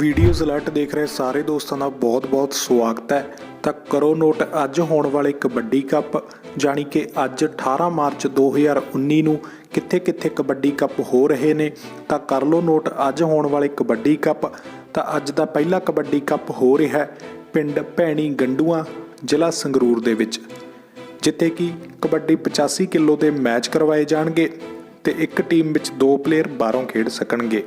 Videos alert ਦੇਖ ਰਹੇ ਸਾਰੇ ਦੋਸਤਾਂ ਦਾ ਬਹੁਤ-ਬਹੁਤ ਸਵਾਗਤ ਹੈ। ਤਾਂ ਕਰੋ ਨੋਟ, ਅੱਜ ਹੋਣ ਵਾਲੇ ਕਬੱਡੀ ਕੱਪ, ਜਾਣੀ ਕਿ ਅੱਜ 18 ਮਾਰਚ 2019 ਨੂੰ ਕਿੱਥੇ-ਕਿੱਥੇ ਕਬੱਡੀ ਕੱਪ ਹੋ ਰਹੇ ਨੇ, ਤਾਂ ਕਰ ਲਓ ਨੋਟ, ਅੱਜ ਹੋਣ ਵਾਲੇ ਕਬੱਡੀ ਕੱਪ। ਤਾਂ ਅੱਜ ਦਾ ਪਹਿਲਾ ਕਬੱਡੀ ਕੱਪ ਹੋ ਰਿਹਾ ਹੈ ਪਿੰਡ ਭੈਣੀ ਗੰਡੂਆਂ, ਜ਼ਿਲ੍ਹਾ ਸੰਗਰੂਰ ਦੇ ਵਿੱਚ, ਜਿੱਥੇ ਕਿ ਕਬੱਡੀ 85 ਕਿਲੋ ਦੇ ਮੈਚ ਕਰਵਾਏ ਜਾਣਗੇ ਤੇ ਇੱਕ ਟੀਮ ਵਿੱਚ ਦੋ ਪਲੇਅਰ ਬਾਹਰੋਂ ਖੇਡ ਸਕਣਗੇ।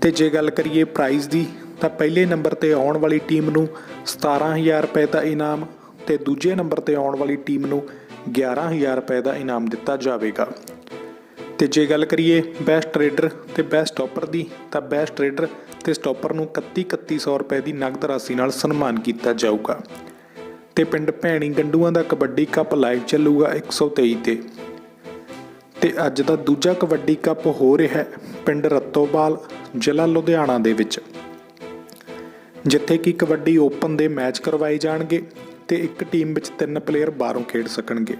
ਤੇ ਜੇ ਗੱਲ ਕਰੀਏ ਪ੍ਰਾਈਜ਼ ਦੀ, ਤਾਂ ਪਹਿਲੇ ਨੰਬਰ ਤੇ ਆਉਣ ਵਾਲੀ ਟੀਮ ਨੂੰ 17000 ਰੁਪਏ ਦਾ ਇਨਾਮ ਤੇ ਦੂਜੇ ਨੰਬਰ ਤੇ ਆਉਣ ਵਾਲੀ ਟੀਮ ਨੂੰ 11000 ਰੁਪਏ ਦਾ ਇਨਾਮ ਦਿੱਤਾ ਜਾਵੇਗਾ। ਤੇ ਜੇ ਗੱਲ ਕਰੀਏ ਬੈਸਟ ਟ੍ਰੇਡਰ ਤੇ ਬੈਸਟ ਸਟਾਪਰ ਦੀ, ਤਾਂ ਬੈਸਟ ਟ੍ਰੇਡਰ ਤੇ ਸਟਾਪਰ ਨੂੰ 31 3100 ਰੁਪਏ ਦੀ ਨਗਦ ਰਾਸ਼ੀ ਨਾਲ ਸਨਮਾਨ ਕੀਤਾ ਜਾਊਗਾ। ਤੇ ਪਿੰਡ ਭੈਣੀ ਗੰਡੂਆਂ ਦਾ ਕਬੱਡੀ ਕੱਪ ਲਾਈਵ ਚੱਲੂਗਾ 123 ਤੇ। ਤੇ ਅੱਜ ਦਾ ਦੂਜਾ ਕਬੱਡੀ ਕੱਪ ਹੋ ਰਿਹਾ ਹੈ ਪਿੰਡ ਰੱਤੋਵਾਲ ਜ਼ਿਲ੍ਹਾ ਲੁਧਿਆਣਾ ਦੇ ਵਿੱਚ। ਜਿੱਥੇ ਕਿ ਕਬੱਡੀ ਓਪਨ ਦੇ ਮੈਚ ਕਰਵਾਏ ਜਾਣਗੇ ਤੇ ਇੱਕ ਟੀਮ ਵਿੱਚ ਤਿੰਨ ਪਲੇਅਰ ਬਾਹਰੋਂ ਖੇਡ ਸਕਣਗੇ।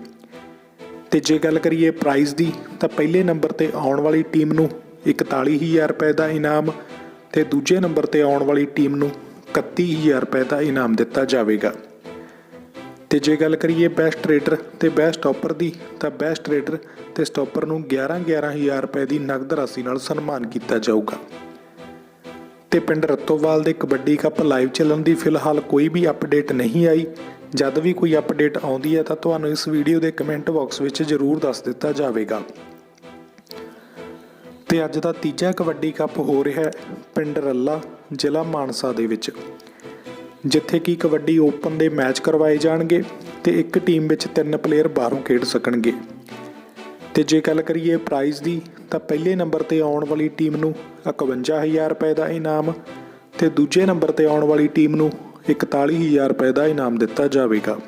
ਤੇ ਜੇ ਗੱਲ ਕਰੀਏ ਪ੍ਰਾਈਜ਼ ਦੀ, ਤਾਂ ਪਹਿਲੇ ਨੰਬਰ ਤੇ ਆਉਣ ਵਾਲੀ ਟੀਮ ਨੂੰ 41000 ਰੁਪਏ ਦਾ ਇਨਾਮ ਤੇ ਦੂਜੇ ਨੰਬਰ ਤੇ ਆਉਣ ਵਾਲੀ ਟੀਮ ਨੂੰ 31000 ਰੁਪਏ ਦਾ ਇਨਾਮ ਦਿੱਤਾ ਜਾਵੇਗਾ। ਤੇ ਜੇ ਗੱਲ ਕਰੀਏ ਬੈਸਟ ਟ੍ਰੇਡਰ ਤੇ ਬੈਸਟ ਸਟਾਪਰ ਦੀ, ਤਾਂ ਬੈਸਟ ਟ੍ਰੇਡਰ ਤੇ ਸਟਾਪਰ ਨੂੰ 11 11000 ਰੁਪਏ ਦੀ ਨਗਦ ਰਾਸ਼ੀ ਨਾਲ ਸਨਮਾਨ ਕੀਤਾ ਜਾਊਗਾ। ਤੇ ਪਿੰਡ ਰੱਤੋਵਾਲ ਦੇ ਕਬੱਡੀ ਕੱਪ ਲਾਈਵ ਚੱਲਣ ਦੀ ਫਿਲਹਾਲ ਕੋਈ ਵੀ ਅਪਡੇਟ ਨਹੀਂ ਆਈ। ਜਦ ਵੀ ਕੋਈ ਅਪਡੇਟ ਆਉਂਦੀ ਹੈ ਤਾਂ ਤੁਹਾਨੂੰ ਇਸ ਵੀਡੀਓ ਦੇ ਕਮੈਂਟ ਬਾਕਸ ਵਿੱਚ ਜ਼ਰੂਰ ਦੱਸ ਦਿੱਤਾ ਜਾਵੇਗਾ। ਤੇ ਅੱਜ ਦਾ ਤੀਜਾ ਕਬੱਡੀ ਕੱਪ ਹੋ ਰਿਹਾ ਹੈ ਪਿੰਡ ਰੱਲਾ, ਜ਼ਿਲ੍ਹਾ ਮਾਨਸਾ ਦੇ ਵਿੱਚ। ਜਿੱਥੇ ਕਿ ਕਬੱਡੀ ਓਪਨ ਦੇ ਮੈਚ ਕਰਵਾਏ ਜਾਣਗੇ ਤੇ ਇੱਕ ਟੀਮ ਵਿੱਚ ਤਿੰਨ ਪਲੇਅਰ ਬਾਹਰੋਂ ਖੇਡ ਸਕਣਗੇ। ਤੇ ਜੇ ਗੱਲ ਕਰੀਏ ਪ੍ਰਾਈਜ਼ ਦੀ, ਤਾਂ ਪਹਿਲੇ ਨੰਬਰ ਤੇ ਆਉਣ ਵਾਲੀ ਟੀਮ ਨੂੰ 51000 ਰੁਪਏ ਦਾ ਇਨਾਮ ਤੇ ਦੂਜੇ ਨੰਬਰ ਤੇ ਆਉਣ ਵਾਲੀ ਟੀਮ ਨੂੰ 41000 ਰੁਪਏ ਦਾ ਇਨਾਮ ਦਿੱਤਾ ਜਾਵੇਗਾ।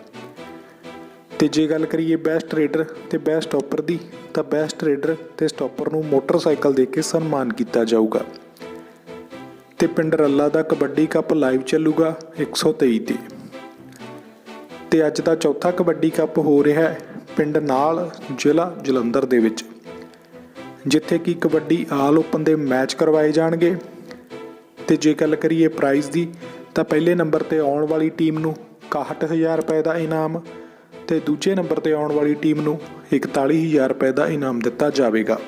ਤੇ ਜੇ ਗੱਲ ਕਰੀਏ ਬੈਸਟ ਰੇਡਰ ਤੇ ਬੈਸਟ ਸਟਾਪਰ ਦੀ, ਤਾਂ ਬੈਸਟ ਰੇਡਰ ਤੇ ਸਟਾਪਰ ਨੂੰ ਮੋਟਰਸਾਈਕਲ ਦੇ ਕੇ ਸਨਮਾਨ ਕੀਤਾ ਜਾਊਗਾ। ਤੇ ਪਿੰਡ ਰੱਲਾ ਦਾ ਕਬੱਡੀ ਕੱਪ ਲਾਈਵ ਚੱਲੂਗਾ 123 ਤੇ। ਤੇ ਅੱਜ ਦਾ ਚੌਥਾ ਕਬੱਡੀ ਕੱਪ ਹੋ ਰਿਹਾ ਹੈ ਪਿੰਡ ਨਾਲ ਜ਼ਿਲ੍ਹਾ ਜਲੰਧਰ ਦੇ ਵਿੱਚ, ਜਿੱਥੇ ਕਿ ਕਬੱਡੀ ਆਲ ਓਪਨ ਦੇ ਮੈਚ ਕਰਵਾਏ ਜਾਣਗੇ। ਤੇ ਜੇ ਗੱਲ ਕਰੀਏ ਪ੍ਰਾਈਜ਼ ਦੀ, ਤਾਂ ਪਹਿਲੇ ਨੰਬਰ ਤੇ ਆਉਣ ਵਾਲੀ ਟੀਮ ਨੂੰ 61000 ਰੁਪਏ ਦਾ ਇਨਾਮ ਤੇ ਦੂਜੇ ਨੰਬਰ ਤੇ ਆਉਣ ਵਾਲੀ ਟੀਮ ਨੂੰ 41000 ਰੁਪਏ ਦਾ ਇਨਾਮ ਦਿੱਤਾ ਜਾਵੇਗਾ।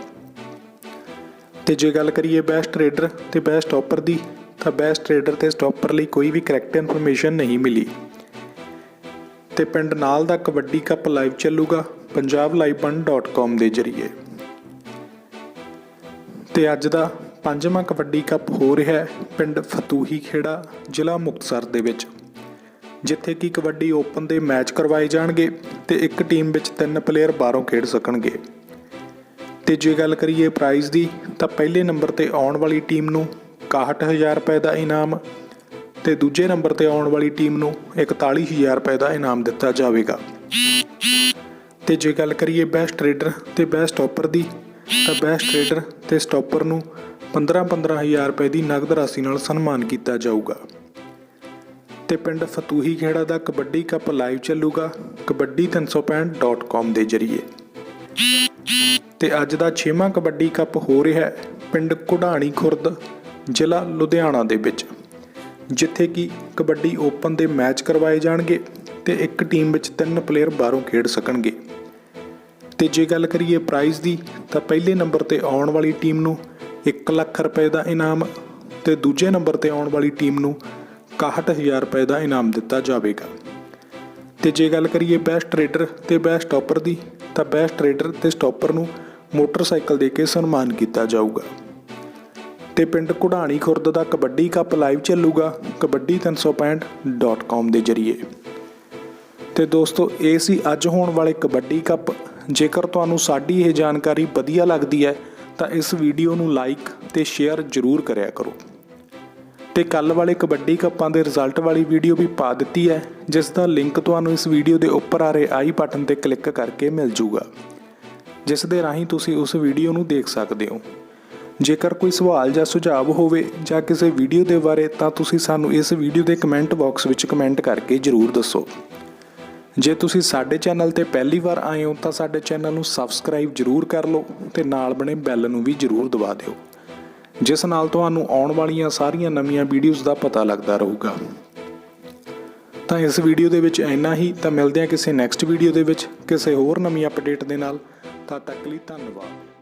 ਤੇ ਜੇ ਗੱਲ ਕਰੀਏ ਬੈਸਟ ਟ੍ਰੇਡਰ ਤੇ ਬੈਸਟ ਸਟਾਪਰ ਦੀ, ਤਾਂ ਬੈਸਟ ਟ੍ਰੇਡਰ ਤੇ ਸਟਾਪਰ ਲਈ ਕੋਈ ਵੀ ਕਰੈਕਟ ਇਨਫੋਰਮੇਸ਼ਨ ਨਹੀਂ ਮਿਲੀ। ਤੇ ਪਿੰਡ ਨਾਲ ਦਾ ਕਬੱਡੀ ਕੱਪ ਲਾਈਵ ਚੱਲੂਗਾ punjabliveban.com ਦੇ ਜ਼ਰੀਏ। ਤੇ ਅੱਜ ਦਾ ਪੰਜਵਾਂ ਕਬੱਡੀ ਕੱਪ ਹੋ ਰਿਹਾ ਹੈ, ਪਿੰਡ ਫਤੂਹੀ ਖੇੜਾ, ਜ਼ਿਲ੍ਹਾ ਮੁਕਤਸਰ ਦੇ ਵਿੱਚ। ਜਿੱਥੇ ਕਿ ਕਬੱਡੀ ਓਪਨ ਦੇ ਮੈਚ ਕਰਵਾਏ ਜਾਣਗੇ ਤੇ ਇੱਕ ਟੀਮ ਵਿੱਚ ਤਿੰਨ ਪਲੇਅਰ ਬਾਹਰੋਂ ਖੇਡ ਸਕਣਗੇ। ਤੇ ਜੇ ਗੱਲ ਕਰੀਏ ਪ੍ਰਾਈਜ਼ ਦੀ, ਤਾਂ ਪਹਿਲੇ ਨੰਬਰ ਤੇ ਆਉਣ ਵਾਲੀ ਟੀਮ ਨੂੰ 61000 ਰੁਪਏ ਦਾ ਇਨਾਮ ਤੇ ਦੂਜੇ ਨੰਬਰ ਤੇ ਆਉਣ ਵਾਲੀ ਟੀਮ ਨੂੰ 41000 ਰੁਪਏ ਦਾ ਇਨਾਮ ਦਿੱਤਾ ਜਾਵੇਗਾ। ਤੇ ਜੇ ਗੱਲ ਕਰੀਏ ਬੈਸਟ ਟ੍ਰੇਡਰ ਤੇ ਬੈਸਟ ਸਟਾਪਰ ਦੀ, ਤਾਂ ਬੈਸਟ ਟ੍ਰੇਡਰ ਤੇ ਸਟਾਪਰ ਨੂੰ 15-15000 ਰੁਪਏ ਦੀ ਨਗਦ ਰਾਸ਼ੀ ਨਾਲ ਸਨਮਾਨ ਕੀਤਾ ਜਾਊਗਾ। ਤੇ ਪਿੰਡ ਫਤੂਹੀ ਖੇੜਾ ਦਾ ਕਬੱਡੀ ਕੱਪ ਲਾਈਵ ਚੱਲੂਗਾ kabaddi365.com ਦੇ ਜ਼ਰੀਏ। ਤੇ ਅੱਜ ਦਾ 6ਵਾਂ ਕਬੱਡੀ ਕੱਪ ਹੋ ਰਿਹਾ ਹੈ ਪਿੰਡ ਕੁਢਾਣੀ ਖੁਰਦ, ਜ਼ਿਲ੍ਹਾ ਲੁਧਿਆਣਾ ਦੇ ਵਿੱਚ। ਜਿੱਥੇ ਕਿ ਕਬੱਡੀ ਓਪਨ ਦੇ ਮੈਚ ਕਰਵਾਏ ਜਾਣਗੇ ਤੇ ਇੱਕ ਟੀਮ ਵਿੱਚ ਤਿੰਨ ਪਲੇਅਰ ਬਾਹਰੋਂ ਖੇਡ ਸਕਣਗੇ। ਤੇ ਜੇ ਗੱਲ ਕਰੀਏ ਪ੍ਰਾਈਜ਼ ਦੀ, ਤਾਂ ਪਹਿਲੇ ਨੰਬਰ ਤੇ ਆਉਣ ਵਾਲੀ ਟੀਮ ਨੂੰ 1 ਲੱਖ ਰੁਪਏ ਦਾ ਇਨਾਮ ਤੇ ਦੂਜੇ ਨੰਬਰ ਤੇ ਆਉਣ ਵਾਲੀ ਟੀਮ ਨੂੰ 61000 ਰੁਪਏ ਦਾ ਇਨਾਮ ਦਿੱਤਾ ਜਾਵੇਗਾ। ਤੇ ਜੇ ਗੱਲ ਕਰੀਏ ਬੈਸਟ ਟ੍ਰੇਡਰ ਤੇ ਬੈਸਟ ਸਟਾਪਰ ਦੀ, ਤਾਂ ਬੈਸਟ ਟ੍ਰੇਡਰ ਤੇ ਸਟਾਪਰ ਨੂੰ ਮੋਟਰਸਾਈਕਲ ਦੇ ਕੇ ਸਨਮਾਨ ਕੀਤਾ ਜਾਊਗਾ। ਤੇ ਪਿੰਡ ਕੁਢਾਣੀ ਖੁਰਦ ਦਾ ਕਬੱਡੀ ਕੱਪ ਲਾਈਵ ਚੱਲੂਗਾ kabaddi365.com ਦੇ ਜ਼ਰੀਏ। ਤੇ ਦੋਸਤੋ, ਇਹ ਸੀ ਅੱਜ ਹੋਣ ਵਾਲੇ ਕਬੱਡੀ ਕੱਪ। ਜੇਕਰ ਤੁਹਾਨੂੰ ਸਾਡੀ ਇਹ ਜਾਣਕਾਰੀ ਵਧੀਆ ਲੱਗਦੀ ਹੈ, ਤਾਂ ਇਸ ਵੀਡੀਓ ਨੂੰ ਲਾਈਕ ਤੇ ਸ਼ੇਅਰ ਜ਼ਰੂਰ ਕਰਿਆ ਕਰੋ। ਤੇ ਕੱਲ ਵਾਲੇ ਕਬੱਡੀ ਕੱਪਾਂ ਦੇ ਰਿਜ਼ਲਟ ਵਾਲੀ ਵੀਡੀਓ ਵੀ ਪਾ ਦਿੱਤੀ ਹੈ, ਜਿਸ ਦਾ ਲਿੰਕ ਤੁਹਾਨੂੰ ਇਸ ਵੀਡੀਓ ਦੇ ਉੱਪਰ ਆ ਰਹੇ ਆਈ ਬਟਨ ਤੇ ਕਲਿੱਕ ਕਰਕੇ ਮਿਲ ਜੂਗਾ। ਜਿਸ ਦੇ ਰਾਹੀਂ ਤੁਸੀਂ ਉਸ ਵੀਡੀਓ ਨੂੰ ਦੇਖ ਸਕਦੇ ਹੋ। ਜੇਕਰ ਕੋਈ ਸਵਾਲ ਜਾਂ ਸੁਝਾਅ ਹੋਵੇ ਜਾਂ ਕਿਸੇ ਵੀਡੀਓ ਦੇ ਬਾਰੇ, ਤਾਂ ਤੁਸੀਂ ਸਾਨੂੰ ਇਸ ਵੀਡੀਓ ਦੇ ਕਮੈਂਟ ਬਾਕਸ ਵਿੱਚ ਕਮੈਂਟ ਕਰਕੇ ਜਰੂਰ ਦੱਸੋ। ਜੇ ਤੁਸੀਂ ਸਾਡੇ ਚੈਨਲ ਤੇ ਪਹਿਲੀ ਵਾਰ ਆਏ ਹੋ, ਤਾਂ ਸਾਡੇ ਚੈਨਲ ਨੂੰ ਸਬਸਕ੍ਰਾਈਬ ਜਰੂਰ ਕਰ ਲਓ ਤੇ ਨਾਲ ਬਣੇ ਬੈਲ ਨੂੰ ਵੀ ਜਰੂਰ ਦਬਾ ਦਿਓ। ਜਿਸ ਨਾਲ ਤੁਹਾਨੂੰ ਆਉਣ ਵਾਲੀਆਂ ਸਾਰੀਆਂ ਨਵੀਆਂ ਵੀਡੀਓਜ਼ ਦਾ ਪਤਾ ਲੱਗਦਾ ਰਹੂਗਾ। ਤਾਂ ਇਸ ਵੀਡੀਓ ਦੇ ਵਿੱਚ ਇੰਨਾ ਹੀ। ਤਾਂ ਮਿਲਦੇ ਹਾਂ ਕਿਸੇ ਨੈਕਸਟ ਵੀਡੀਓ ਦੇ ਵਿੱਚ ਕਿਸੇ ਹੋਰ ਨਵੀਂ ਅਪਡੇਟ ਦੇ ਨਾਲ। ਤਦ ਤੱਕ ਲਈ ਧੰਨਵਾਦ।